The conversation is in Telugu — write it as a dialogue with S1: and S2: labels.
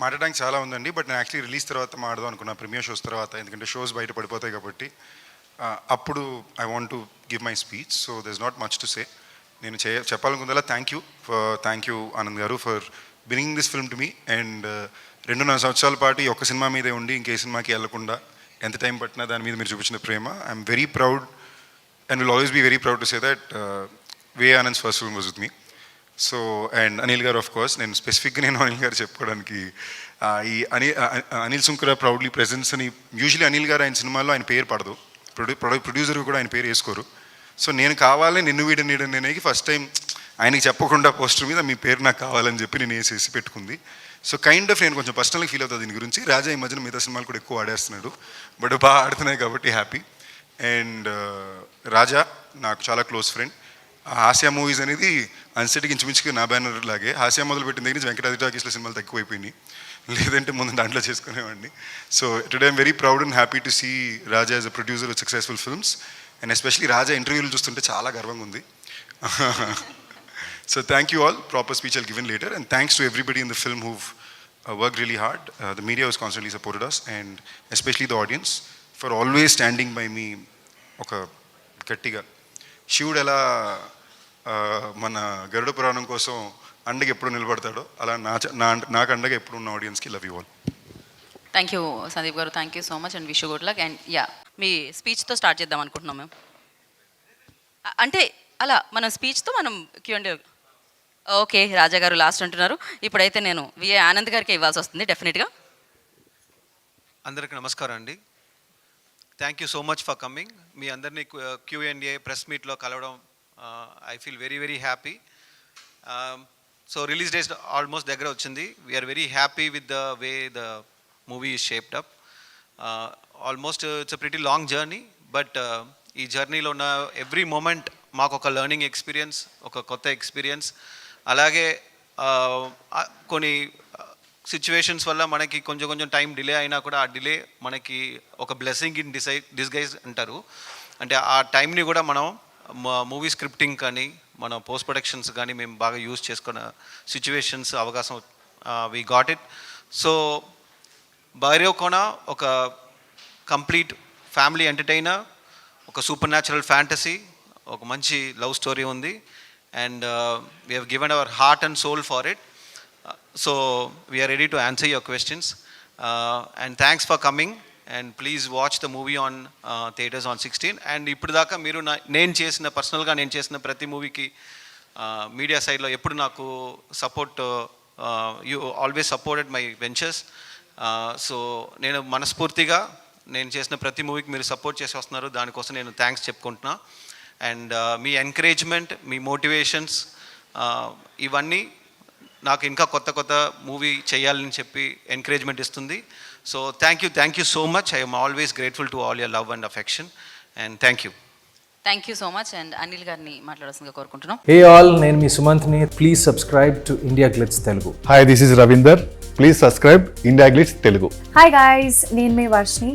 S1: మాట్లాడడానికి చాలా ఉందండి బట్ నేను యాక్చువల్లీ రిలీజ్ తర్వాత మాడదాం అనుకున్నా ప్రీమియర్ షోస్ తర్వాత ఎందుకంటే షోస్ బయట పడిపోతాయి కాబట్టి. అప్పుడు I want to give my speech so there not much to say నేను చే చెప్పాలనుకుందా thank you for thank you Anand గారు for bringing this film to me and రెండున్నర సంవత్సరాల పాటు ఈ ఒక్క సినిమా మీదే ఉండి ఇంకే సినిమాకి వెళ్ళకుండా ఎంత టైం పట్టినా దాని మీద మీరు చూపించిన ప్రేమ. I'm very proud and will always be very proud to say that way Anand first film was with me so and Anil గారు ఆఫ్ కోర్స్ నేను స్పెసిఫిక్గా నేను అనిల్ గారు చెప్పుకోవడానికి ఈ అనిల్ అనిల్ సుంకర ప్రౌడ్లీ ప్రెజెన్స్ అని యూజువలీ అనిల్ గారు ఆయన సినిమాల్లో ఆయన పేరు పడదు. ప్రొడ్యూ ప్రొడ్యూసర్ కూడా ఆయన పేరు వేసుకోరు. సో నేను కావాలని నిన్ను వీడ నీడ అనేది ఫస్ట్ టైం ఆయనకి చెప్పకుండా పోస్టర్ మీద మీ పేరు నాకు కావాలని చెప్పి నేను వేసేసి పెట్టుకుంది. సో కైండ్ ఆఫ్ నేను కొంచెం పర్సనల్గా ఫీల్ అవుతుంది దీని గురించి. రాజా ఈ మధ్యన మిగతా సినిమాలు కూడా ఎక్కువ ఆడేస్తున్నాడు. బట్ బాగా ఆడుతున్నాయి కాబట్టి హ్యాపీ అండ్ uh, రాజా నాకు చాలా క్లోజ్ ఫ్రెండ్ హాస్య మూవీస్ అనేది అన్సెట్కి ఇంచుమించుగా నా బ్యానర్ లాగే. హాస్య మొదలు పెట్టిన దగ్గర నుంచి వెంకటాద్రి టాకీస్లో సినిమాలు తక్కువైపోయినాయి. లేదంటే ముందు దాంట్లో చేసుకునేవాడిని. So today I'm very proud and happy to see Raja as a producer of successful films and especially Raja ఇంటర్వ్యూలు చూస్తుంటే చాలా గర్వంగా ఉంది. So thank you all proper speech I'll given later and thanks to everybody in the film who work really hard the media was constantly supported us and especially the audience for always standing by me ఒక గట్టిగా శివుడు ఎలా మన గరుడ పురాణం కోసం అండగా ఎప్పుడు నిలబడతాడో అలా నా నాకు అండగా ఎప్పుడు ఉన్న ఆడియన్స్కి love you all
S2: thank you Sandeep గారు. Thank you so much and wish good luck and yeah మీ స్పీచ్తో స్టార్ట్ చేద్దాం అనుకుంటున్నాం మేము. అంటే అలా మన స్పీచ్తో మనం క్యూండి ఓకే రాజా గారు లాస్ట్ అంటున్నారు. ఇప్పుడైతే నేను విఏ ఆనంద్ గారికి ఇవ్వాల్సి వస్తుంది డెఫినెట్గా
S3: అందరికి నమస్కారం అండి. Thank you so much for coming మీ అందరినీ క్యూఎన్ఏ ప్రెస్ మీట్లో కలవడం I feel very very happy so release days almost దగ్గర వచ్చింది. We're very happy with the way the movie is shaped up almost it's a pretty long journey but ఈ జర్నీలో ఉన్న ఎవ్రీ మూమెంట్ మాకు ఒక లెర్నింగ్ ఎక్స్పీరియన్స్ ఒక కొత్త ఎక్స్పీరియన్స్ అలాగే కొన్ని సిచ్యువేషన్స్ వల్ల మనకి కొంచెం కొంచెం టైం డిలే అయినా కూడా ఆ డిలే మనకి ఒక బ్లెస్సింగ్ ఇన్ డిసై డిస్గైజ్ అంటారు. అంటే ఆ టైంని కూడా మనం మూవీ స్క్రిప్టింగ్ కానీ మన పోస్ట్ ప్రొడక్షన్స్ కానీ మేము బాగా యూజ్ చేసుకున్న సిచ్యువేషన్స్ అవకాశం we got it so Kona ఒక కంప్లీట్ ఫ్యామిలీ ఎంటర్టైనర్ ఒక సూపర్ న్యాచురల్ ఫ్యాంటసీ ఒక మంచి లవ్ స్టోరీ ఉంది. And we have given our heart and soul for it so we're ready to answer your questions and thanks for coming and please watch the movie on theatres on sixteen and ఇప్పుడు దాకా మీరు నా నేను చేసిన పర్సనల్గా నేను చేసిన ప్రతి మూవీకి మీడియా సైడ్లో ఎప్పుడు నాకు support you always supported my ventures so నేను మనస్ఫూర్తిగా నేను చేసిన ప్రతి మూవీకి మీరు సపోర్ట్ చేసి వస్తున్నారు. దానికోసం నేను థ్యాంక్స్ చెప్పుకుంటున్నా. అండ్ uh, మీ ఎంకరేజ్మెంట్ మీ మోటివేషన్స్ uh, ఇవన్నీ నాకు ఇంకా కొత్త కొత్త మూవీ చేయాలని చెప్పి ఎంకరేజ్మెంట్ ఇస్తుంది. So thank you thank you so much I'm always grateful to all your love and affection and thank you
S2: thank you so much and Anil గారిని మాట్లాడాల్సిందిగా కోరుకుంటున్నాం.
S4: హే ఆల్ నేను మీ సుమంత్ని. Please subscribe to India Glitz Telugu
S5: hi this is Ravinder please subscribe India Glitz Telugu
S6: hi guys నేను మీ Varshini